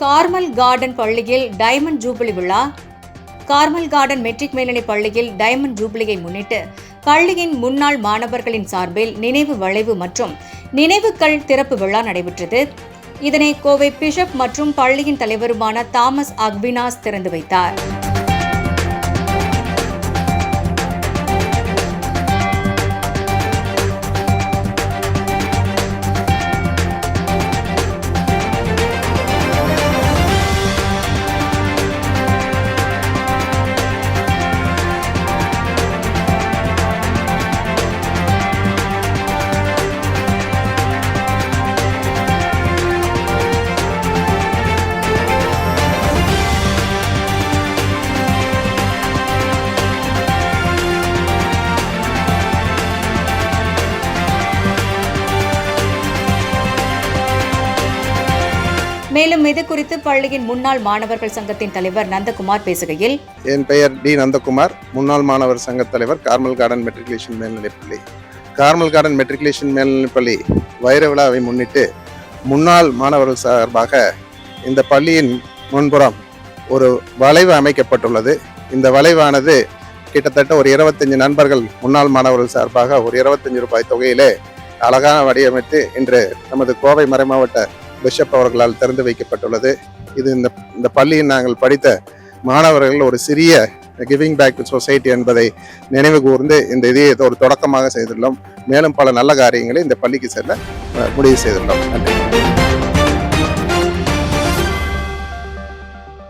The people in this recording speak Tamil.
கார்மல் கார்டன் பள்ளியில் டைமண்ட் ஜூபிலி விழா கார்மல் கார்டன் மெட்ரிக் மேல்நிலை பள்ளியில் டைமண்ட் ஜூபிலியை முன்னிட்டு பள்ளியின் முன்னாள் மாணவர்களின் சார்பில் நினைவு வளைவு மற்றும் நினைவுக்கள் திறப்பு விழா நடைபெற்றது. இதனை கோவை பிஷப் மற்றும் பள்ளியின் தலைவருமான தாமஸ் அக்வினாஸ் திறந்து வைத்தார். மேலும் இது குறித்து பள்ளியின் முன்னாள் மாணவர்கள் சங்கத்தின் தலைவர் நந்தகுமார் பேசுகையில் என் பெயர் டி நந்தகுமார். முன்னாள் மாணவர் சங்கத் தலைவர் கார்மல் கார்டன் மெட்ரிகுலேஷன் மேல்நிலைப்பள்ளி. கார்மல் கார்டன் மெட்ரிகுலேஷன் மேல்நிலைப்பள்ளி வைர விழாவை முன்னிட்டு முன்னாள் மாணவர்கள் சார்பாக இந்த பள்ளியின் முன்புறம் ஒரு வளைவு அமைக்கப்பட்டுள்ளது. இந்த வளைவானது கிட்டத்தட்ட ஒரு இருபத்தஞ்சு நண்பர்கள் முன்னாள் மாணவர்கள் சார்பாக ஒரு இருபத்தஞ்சு ரூபாய் தொகையிலே அழகான வடிவமைத்து இன்று நமது கோவை மறைமாவட்ட பிஷப் அவர்களால் திறந்து வைக்கப்பட்டுள்ளது. இது இந்த இந்த பள்ளியில் நாங்கள் படித்த மாணவர்கள் ஒரு சிறிய கிவிங் பேக் சொசைட்டி என்பதை நினைவு கூர்ந்து இந்த இதை ஒரு தொடக்கமாக செய்துள்ளோம். மேலும் பல நல்ல காரியங்களை இந்த பள்ளிக்கு செல்ல முடிவு செய்துள்ளோம். நன்றி.